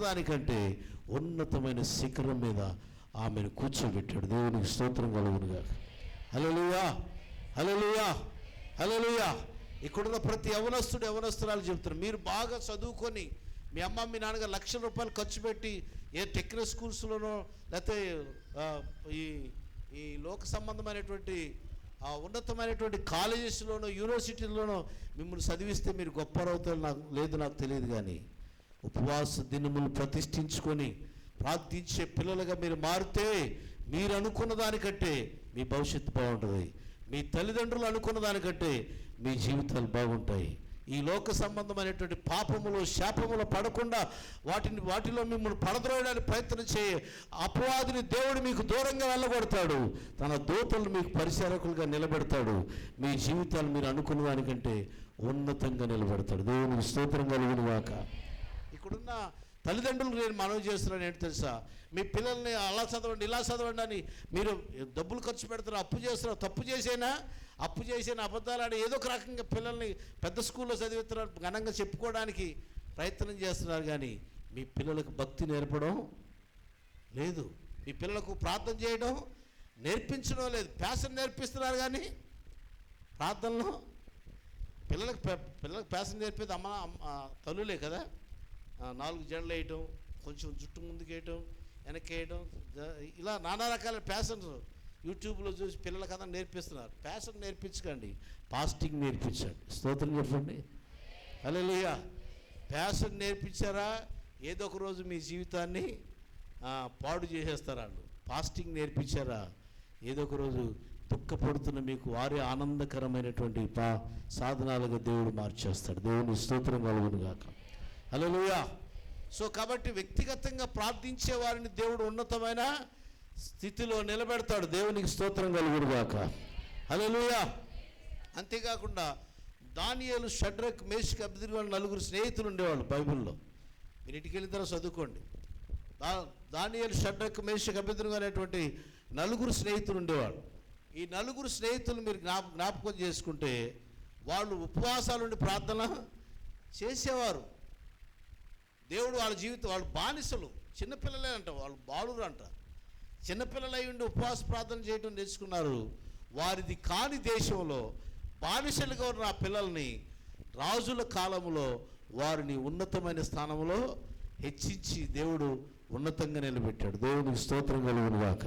దానికంటే ఉన్నతమైన శిఖరం మీద ఆమెను కూర్చోబెట్టాడు. దేవునికి స్తోత్రం కలుగునుగా హల్లెలూయా! హల్లెలూయా! హల్లెలూయా! ఇక్కడున్న ప్రతి యవనస్తుడు యవనస్తురాలు చెప్తున్నారు మీరు బాగా చదువుకొని మీ అమ్మ మీ నాన్నగారు లక్షల రూపాయలు ఖర్చు పెట్టి ఏ టెక్నిక్ స్కూల్స్లోనో లేకపోతే ఈ ఈ లోక సంబంధమైనటువంటి ఆ ఉన్నతమైనటువంటి కాలేజెస్లోనో యూనివర్సిటీలోనో మిమ్మల్ని చదివిస్తే మీరు గొప్ప గొప్పరవుతారు నాకు లేదు నాకు తెలియదు కానీ ఉపవాస దినములు ప్రతిష్ఠించుకొని ప్రార్థించే పిల్లలుగా మీరు మారితే మీరు అనుకున్న దానికంటే మీ భవిష్యత్తు బాగుంటుంది. మీ తల్లిదండ్రులు అనుకున్న దానికంటే మీ జీవితాలు బాగుంటాయి. ఈ లోక సంబంధమైనటువంటి పాపములు శాపములు పడకుండా వాటిని వాటిలో మిమ్మల్ని పడద్రోయడానికి ప్రయత్నం చేయ. అపవాదిని దేవుడు మీకు దూరంగా వెళ్ళగొడతాడు. తన దూతలు మీకు పరిచారకులుగా నిలబెడతాడు. మీ జీవితాలు మీరు అనుకున్న దానికంటే ఉన్నతంగా నిలబెడతాడు. దేవుని స్తోత్రం కలిగిన వాక. ఇప్పుడున్న తల్లిదండ్రులు నేను మనవి చేస్తున్నాను ఏంటి తెలుసా? మీ పిల్లల్ని అలా చదవండి ఇలా చదవండి అని మీరు డబ్బులు ఖర్చు పెడతారు అప్పు చేస్తున్నారు తప్పు చేసేనా? అప్పు చేసిన అబద్ధాలు ఆడి ఏదో ఒక రకంగా పిల్లల్ని పెద్ద స్కూల్లో చదివిస్తున్నారు ఘనంగా చెప్పుకోవడానికి ప్రయత్నం చేస్తున్నారు కానీ మీ పిల్లలకు భక్తి నేర్పడం లేదు. మీ పిల్లలకు ప్రార్థన చేయడం నేర్పించడం లేదు. ప్యాషన్ నేర్పిస్తున్నారు కానీ ప్రార్థనలో పిల్లలకు పిల్లలకు ప్యాషన్ నేర్పేది అమ్మ అమ్మ- తల్లులే కదా? నాలుగు జడలు వేయటం కొంచెం జుట్టు ముందుకు వేయటం వెనక్కి ఇలా నానా రకాల ప్యాషన్స్ యూట్యూబ్లో చూసి పిల్లల కథ నేర్పిస్తున్నారు. ప్యాషన్ నేర్పించకండి. పాస్టింగ్ నేర్పించండి. స్తోత్రం చెప్పండి. అలెలుయ్య ప్యాషన్ నేర్పించారా? ఏదో ఒక రోజు మీ జీవితాన్ని పాడు చేసేస్తారు వాళ్ళు ఫాస్టింగ్ నేర్పించారా? ఏదో ఒక రోజు దుఃఖపడుతున్న మీకు వారి ఆనందకరమైనటువంటి పా సాధనాలుగా దేవుడు మార్చేస్తాడు. దేవుని స్తోత్రం కలుగును గాక హల్లెలూయా. సో కాబట్టి వ్యక్తిగతంగా ప్రార్థించే వారిని దేవుడు ఉన్నతమైన స్థితిలో నిలబెడతాడు. దేవునికి స్తోత్రం కలుగుడుగాక గాక. హల్లెలూయా. అంతేకాకుండా దానియలు షడ్రక్ మేషక్ అబ్దుల్ వాళ్ళు నలుగురు స్నేహితులు ఉండేవాళ్ళు బైబిల్లో. మీరు ఇంటికి వెళ్ళిన తర్వాత చదువుకోండి. దా దానియలు షడ్రక్ మేషక్ అభ్యర్థులు అనేటువంటి నలుగురు స్నేహితులు ఉండేవాళ్ళు. ఈ నలుగురు స్నేహితులు మీరు జ్ఞాప జ్ఞాపకం చేసుకుంటే వాళ్ళు ఉపవాసాలు ఉండి ప్రార్థన చేసేవారు. దేవుడు వాళ్ళ జీవితం వాళ్ళు బానిసలు చిన్నపిల్లలే అంట వాళ్ళు బాలురు అంట. చిన్నపిల్లలై ఉండి ఉపవాస ప్రార్థన చేయడం నేర్చుకున్నారు. వారిది కాని దేశంలో బానిసలుగా ఉన్న ఆ పిల్లల్ని రాజుల కాలంలో వారిని ఉన్నతమైన స్థానంలో హెచ్చించి దేవుడు ఉన్నతంగా నిలబెట్టాడు. దేవునికి స్తోత్రం కలుగును గాక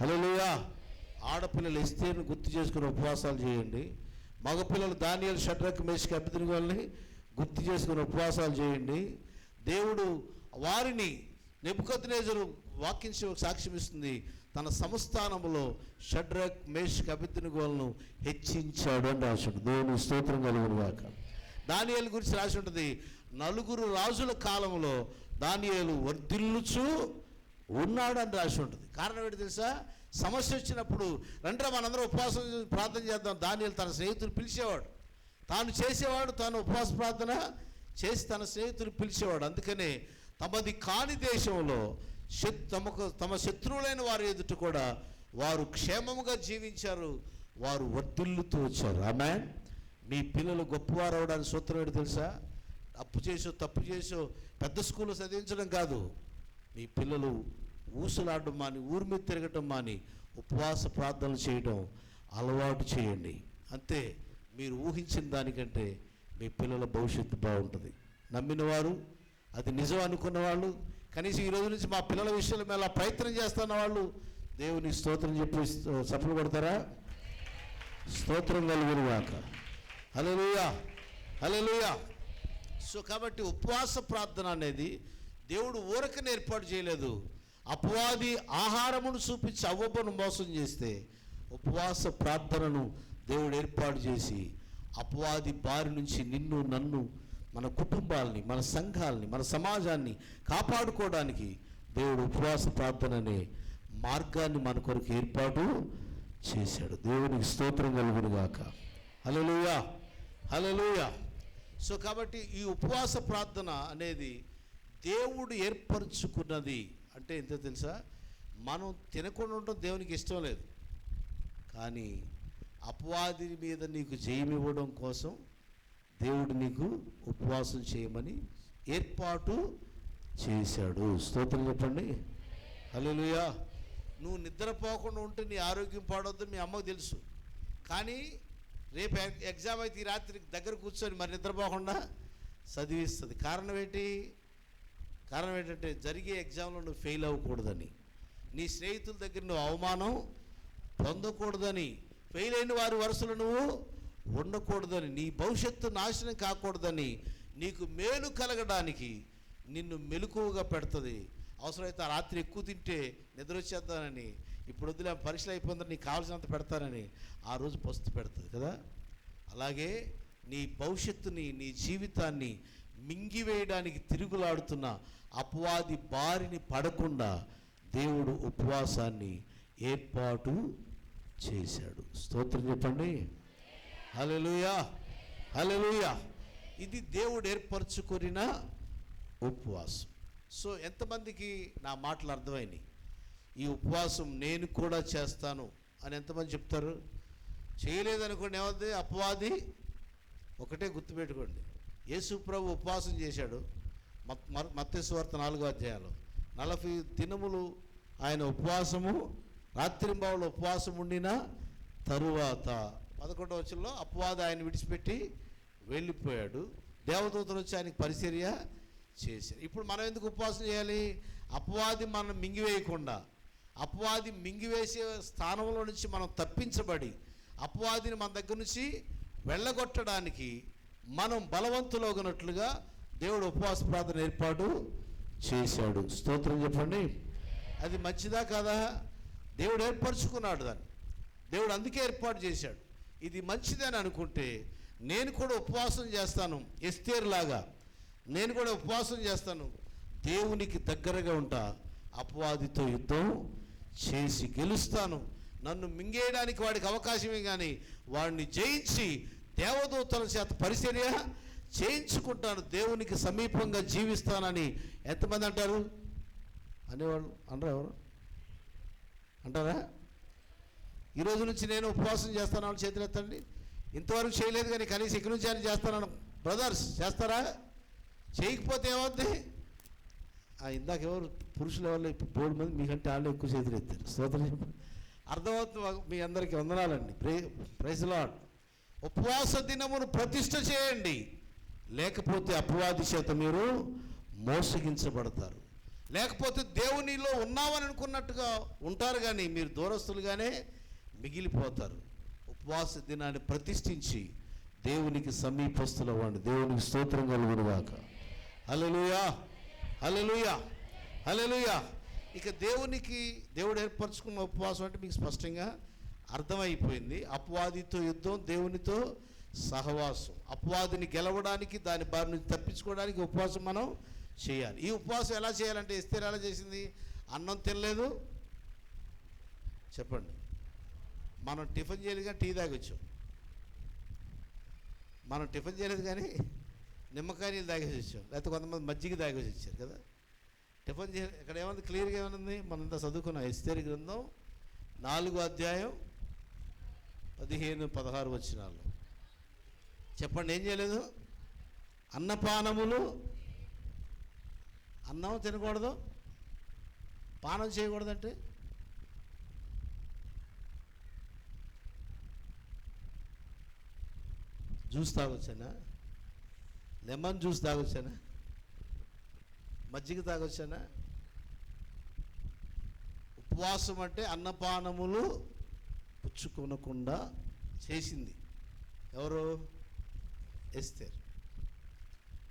హలోయా ఆడపిల్లలు ఎస్తేను గుర్తు చేసుకుని ఉపవాసాలు చేయండి. మగపిల్లలు ధాన్యాలు షడ్రక్ మేషకి అభ్యర్థిని వాళ్ళని గుర్తు చేసుకుని ఉపవాసాలు చేయండి. దేవుడు వారిని నెబుకద్నేజరు వాక్యం సాక్ష్యమిస్తుంది తన సంస్థానంలో షడ్రక్ మేష్ అభిద్నుగోలను హెచ్చించాడు అని రాసి ఉంటుంది. దేవుని స్తోత్రం కలుగును గాక. దానియేలు గురించి రాసి ఉంటుంది. నలుగురు రాజుల కాలంలో దానియేలు వర్ధిల్లుచు ఉన్నాడని రాసి ఉంటుంది. కారణం ఏంటి తెలుసా? సమస్య వచ్చినప్పుడు రండ్రా మనందరం ఉపవాసం ప్రార్థన చేద్దాం. దానియేలు తన స్నేహితులు పిలిచేవాడు. తాను చేసేవాడు తాను ఉపవాస ప్రార్థన చేసి తన స్నేహితులు పిలిచేవాడు. అందుకనే తమది కాని దేశంలో తమకు తమ శత్రువులైన వారి ఎదుట కూడా వారు క్షేమముగా జీవించారు. వారు వర్ధిల్లుతూ వచ్చారు. ఆమె మీ పిల్లలు గొప్పవారు అవడానికి సూత్రం ఏంటి తెలుసా? అప్పు చేసో తప్పు చేసో పెద్ద స్కూల్లో చదివించడం కాదు. మీ పిల్లలు ఊసులాడడం మాని ఊరి మీద తిరగటం మాని ఉపవాస ప్రార్థనలు చేయడం అలవాటు చేయండి. అంతే. మీరు ఊహించిన దానికంటే మీ పిల్లల భవిష్యత్తు బాగుంటుంది. నమ్మిన వారు అది నిజం అనుకున్న వాళ్ళు కనీసం ఈ రోజు నుంచి మా పిల్లల విషయంలో మేము అలా ప్రయత్నం చేస్తున్న వాళ్ళు దేవుని స్తోత్రం చెప్పి సఫలు కొడతారా? స్తోత్రం కలుగును గాక హలోయా హలోయా సో కాబట్టి ఉపవాస ప్రార్థన అనేది దేవుడు ఊరకని ఏర్పాటు చేయలేదు. అపవాది ఆహారమును చూపించి అవ్వబను మోసం చేస్తే ఉపవాస ప్రార్థనను దేవుడు ఏర్పాటు చేసి అపవాది బారి నుంచి నిన్ను నన్ను మన కుటుంబాలని మన సంఘాలని మన సమాజాన్ని కాపాడుకోవడానికి దేవుడు ఉపవాస ప్రార్థన అనే మార్గాన్ని మన కొరకు ఏర్పాటు చేశాడు. దేవునికి స్తోత్రం కలుగునుగాక. గాక హల్లెలూయా! సో కాబట్టి ఈ ఉపవాస ప్రార్థన అనేది దేవుడు ఏర్పరచుకున్నది. అంటే ఎంత తెలుసా? మనం తినకుండా ఉండటం దేవునికి ఇష్టం లేదు. కానీ అపవాది మీద నీకు జయం ఇవ్వడం కోసం దేవుడు నీకు ఉపవాసం చేయమని ఏర్పాటు చేశాడు. స్తోత్రం చెప్పండి. హలోయా నువ్వు నిద్రపోకుండా ఉంటే నీ ఆరోగ్యం పాడొద్దు మీ అమ్మకు తెలుసు. కానీ రేపు ఎగ్జామ్ అయితే ఈ రాత్రి దగ్గర కూర్చొని మరి నిద్రపోకుండా చదివిస్తుంది. కారణం ఏంటి? కారణం ఏంటంటే జరిగే ఎగ్జామ్లో నువ్వు ఫెయిల్ అవ్వకూడదని. నీ స్నేహితుల దగ్గర నువ్వు అవమానం పొందకూడదని ఫెయిల్ అయిన వారి వరుసలో నువ్వు ఉండకూడదని నీ భవిష్యత్తు నాశనం కాకూడదని నీకు మేలు కలగడానికి నిన్ను మెలకువగా పెడుతుంది. అవసరమైతే ఆ రాత్రి ఎక్కువ తింటే నిద్ర వచ్చేద్దానని ఇప్పుడు వద్దులే పరీక్షలు అయిపోయిందని నీకు కావాల్సినంత పెడతానని ఆ రోజు పస్తు పెడుతుంది కదా? అలాగే నీ భవిష్యత్తుని నీ జీవితాన్ని మింగివేయడానికి తిరుగులాడుతున్న అపవాది బారిని పడకుండా దేవుడు ఉపవాసాన్ని ఏర్పాటు చేశాడు. స్తోత్రం చెప్పండి. హల్లెలూయా. హల్లెలూయా. ఇది దేవుడు ఏర్పరచుకొనిన ఉపవాసం. సో ఎంతమందికి నా మాటలు అర్థమైనవి ఈ ఉపవాసం నేను కూడా చేస్తాను అని ఎంతమంది చెప్తారు? చేయలేదనుకోండి ఏమవుతుంది అపవాది? ఒకటే గుర్తుపెట్టుకోండి. యేసు ప్రభు ఉపవాసం చేశాడు. మత్స్వార్త నాలుగో అధ్యాయాలు. నలభై దినములు ఆయన ఉపవాసము రాత్రింబావులు ఉపవాసం ఉండిన తరువాత పదకొండవ వచ్చంలో అపవాది ఆయన విడిచిపెట్టి వెళ్ళిపోయాడు. దేవదూతలు వచ్చి ఆయనకి పరిచర్య చేశారు. ఇప్పుడు మనం ఎందుకు ఉపవాసం చేయాలి? అపవాది మనం మింగివేయకుండా అపవాది మింగివేసే స్థానంలో నుంచి మనం తప్పించబడి అపవాదిని మన దగ్గర నుంచి వెళ్ళగొట్టడానికి మనం బలవంతులోగినట్లుగా దేవుడు ఉపవాస ప్రార్థన ఏర్పాటు చేశాడు. స్తోత్రం చెప్పండి. అది మంచిదా కాదా? దేవుడు ఏర్పరచుకున్నాడు దాన్ని. దేవుడు అందుకే ఏర్పాటు చేశాడు. ఇది మంచిదని అనుకుంటే నేను కూడా ఉపవాసం చేస్తాను ఎస్తేర్లాగా నేను కూడా ఉపవాసం చేస్తాను. దేవునికి దగ్గరగా ఉంటా అపవాదితో యుద్ధం చేసి గెలుస్తాను. నన్ను మింగేయడానికి వాడికి అవకాశమే కానీ వాడిని జయించి దేవదూతల చేత పరిచర్య చేయించుకుంటాను. దేవునికి సమీపంగా జీవిస్తానని ఎంతమంది అంటారు? అనేవాళ్ళు అనరా ఎవరు? అంటారా? ఈరోజు నుంచి నేను ఉపవాసం చేస్తాను వాళ్ళు చేతులు ఎత్తండి. ఇంతవరకు చేయలేదు కానీ కనీసం ఇక్కడి నుంచి అని చేస్తాను బ్రదర్స్ చేస్తారా? చేయకపోతే ఏమవుద్ది? ఆ, ఇందాక ఎవరు పురుషులు ఎవరు బోర్డు మంది మీకంటే వాళ్ళు ఎక్కువ చేతులు ఎత్తారు. స్తోత్రం చెప్పండి అర్థమవుతుంది మీ అందరికీ వందనాలండి. ప్రే ప్రైజ్ లాడ్ ఉపవాస దినమును ప్రతిష్ట చేయండి. లేకపోతే అపవాది చేత మీరు మోసగించబడతారు. లేకపోతే దేవునిలో ఉన్నామని అనుకున్నట్టుగా ఉంటారు కానీ మీరు దూరస్తులుగానే మిగిలిపోతారు. ఉపవాస దినాన్ని ప్రతిష్ఠించి దేవునికి సమీపస్తుల వాడిని దేవునికి స్తోత్రం కలుగునుగాక. హల్లెలూయా! హల్లెలూయా! హల్లెలూయా! ఇక దేవునికి దేవుడు ఏర్పరచుకున్న ఉపవాసం అంటే మీకు స్పష్టంగా అర్థమైపోయింది. అపవాదితో యుద్ధం దేవునితో సహవాసం. అపవాదిని గెలవడానికి దాని బారి నుంచి తప్పించుకోవడానికి ఉపవాసం మనం చేయాలి. ఈ ఉపవాసం ఎలా చేయాలంటే ఎస్తేర్ ఎలా చేసింది? అన్నం తినలేదు. చెప్పండి. మనం టిఫిన్ చేయలేదు కానీ టీ తాగొచ్చాం. మనం టిఫిన్ చేయలేదు కానీ నిమ్మకాయ నీళ్ళు తాగేసి వచ్చాం. లేకపోతే కొంతమంది మజ్జిగ తాగేసి వచ్చారు కదా. టిఫిన్ చే ఇక్కడ ఏముంది? క్లియర్గా ఏమనుంది మనంతా చదువుకున్నాం. ఇస్తేరి గ్రంథం నాలుగో అధ్యాయం పదిహేను పదహారు వచ్చినాలు చెప్పండి ఏం చేయలేదు? అన్నపానములు అన్నం తినకూడదు పానం చేయకూడదంటే? జ్యూస్ తాగొచ్చానా? లెమన్ జ్యూస్ తాగొచ్చానా? మజ్జిగ తాగొచ్చానా? ఉపవాసం అంటే అన్నపానములు పుచ్చుకొనకుండా చేసింది. ఎవరు? ఎస్తేర్.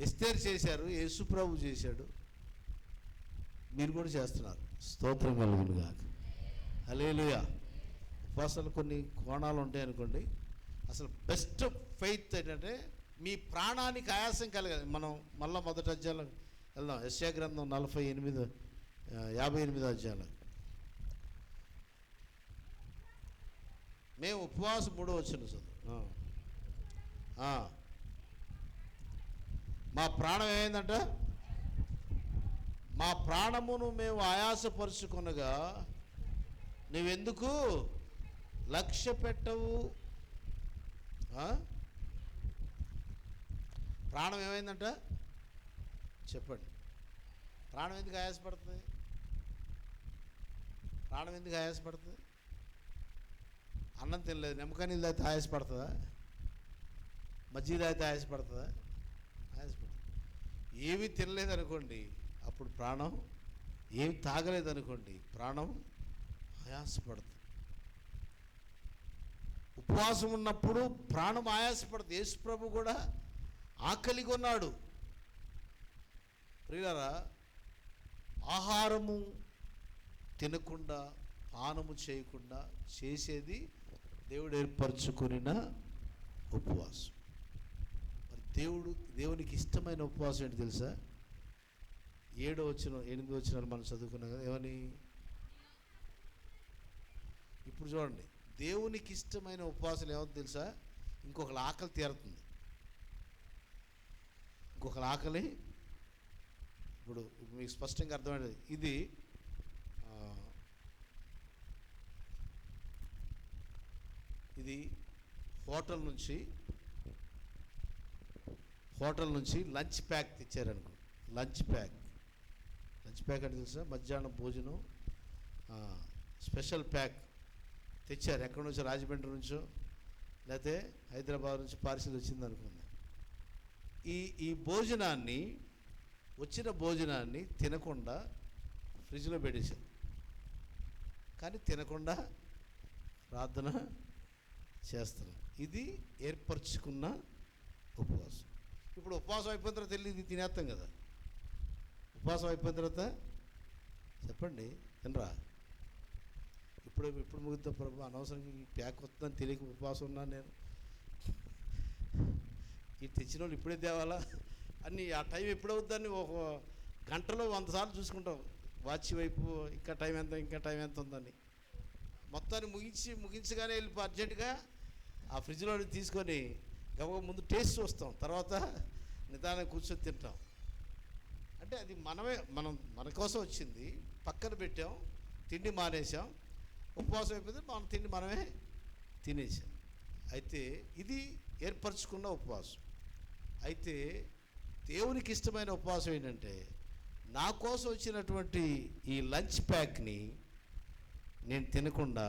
ఎస్తేర్ చేశారు యేసుప్రభు చేశాడు. మీరు కూడా చేస్తున్నారు. స్తోత్రం కలుగును కాక హలేలుయా ఉపవాసాలు కొన్ని కోణాలు ఉంటాయి అనుకోండి. అసలు బెస్ట్ ఫెయిత్ ఏంటంటే మీ ప్రాణానికి ఆయాసం కలగాలి మనం మళ్ళీ మొదటి అధ్యాయంలో వెళ్దాం. యశ్యా గ్రంథం నలభై ఎనిమిది యాభై ఎనిమిదో అధ్యాయంలో. మేము ఉపవాసం మూడో వచ్చిన చదువు. మా ప్రాణం ఏమైందంట? మా ప్రాణమును మేము ఆయాసపరుచుకునగా నువ్వెందుకు లక్ష్య పెట్టవు? ప్రాణం ఏమైందంట? చెప్పండి. ప్రాణం ఎందుకు ఆయాసపడుతుంది? ప్రాణం ఎందుకు ఆయాసపడుతుంది? అన్నం తినలేదు. నిమ్మకాయ నీళ్ళు అయితే ఆయాసపడుతుందా? మజ్జిగ అయితే ఆయాసపడుతుందా? ఆయాసపడుతుంది. ఏమీ తినలేదు అనుకోండి అప్పుడు ప్రాణం ఏమి తాగలేదు అనుకోండి ప్రాణం ఆయాసపడుతుంది ఉపవాసం ఉన్నప్పుడు ప్రాణం ఆయాసపడుతుంది యేసు ప్రభు కూడా ఆకలిగా ఉన్నాడు ప్రియులరా ఆహారము తినకుండా పానము చేయకుండా చేసేది దేవుడు ఏర్పరచుకున్న ఉపవాసం. మరి దేవుడు దేవునికి ఇష్టమైన ఉపవాసం ఏంటి తెలుసా? ఏడో వచ్చిన ఎనిమిది వచ్చిన మనం చదువుకున్నాం కదా ఏమని ఇప్పుడు చూడండి దేవునికి ఇష్టమైన ఉపవాసం ఏమో తెలుసా? ఇంకొకళ్ళ ఆకలి తీరుతుంది. ఇంకొకళ్ళ ఆకలి ఇప్పుడు మీకు స్పష్టంగా అర్థమైనది ఇది ఇది హోటల్ నుంచి హోటల్ నుంచి లంచ్ ప్యాక్ తెచ్చారనుకో లంచ్ ప్యాక్. లంచ్ ప్యాక్ అంటే తెలుసా? మధ్యాహ్నం భోజనం స్పెషల్ ప్యాక్ తెచ్చారు. ఎక్కడి నుంచో? రాజమండ్రి నుంచో? లేకపోతే హైదరాబాద్ నుంచి పార్సిల్ వచ్చింది అనుకుంది. ఈ ఈ భోజనాన్ని వచ్చిన భోజనాన్ని తినకుండా ఫ్రిడ్జ్లో పెట్టేశారు. కానీ తినకుండా ప్రార్థన చేస్తారు ఇది ఏర్పరచుకున్న ఉపవాసం. ఇప్పుడు ఉపవాసం అయిపోయిన తర్వాత తెలియదు తినేస్తాం కదా. ఉపవాసం అయిపోయిన తర్వాత చెప్పండి తినరా ఇప్పుడు ఇప్పుడు ముగిద్దాం ప్రభు అనవసరంగా ప్యాక్ వస్తుందని తెలియక ఉపవాసం ఉన్నాను నేను. ఈ తెచ్చిన వాళ్ళు ఇప్పుడే తేవాలా అని ఆ టైం ఎప్పుడవుద్దని ఒక గంటలో వంద సార్లు చూసుకుంటాం. వాచ్ వైపు ఇంకా టైం ఎంత ఇంకా టైం ఎంత ఉందని. మొత్తాన్ని ముగించి ముగించగానే వెళ్ళి అర్జెంటుగా ఆ ఫ్రిడ్జ్లో తీసుకొని గబగబా ముందు టేస్ట్ చూస్తాం. తర్వాత నిదానం కూర్చొని తింటాం. అంటే అది మనమే మనం మన కోసం వచ్చింది. పక్కన పెట్టాం తిండి మానేసాం ఉపవాసం అయిపోతే మనం తిండి మనమే తినేసాం అయితే ఇది ఏర్పరచుకున్న ఉపవాసం. అయితే దేవునికి ఇష్టమైన ఉపవాసం ఏంటంటే నా కోసం వచ్చినటువంటి ఈ లంచ్ ప్యాక్ని నేను తినకుండా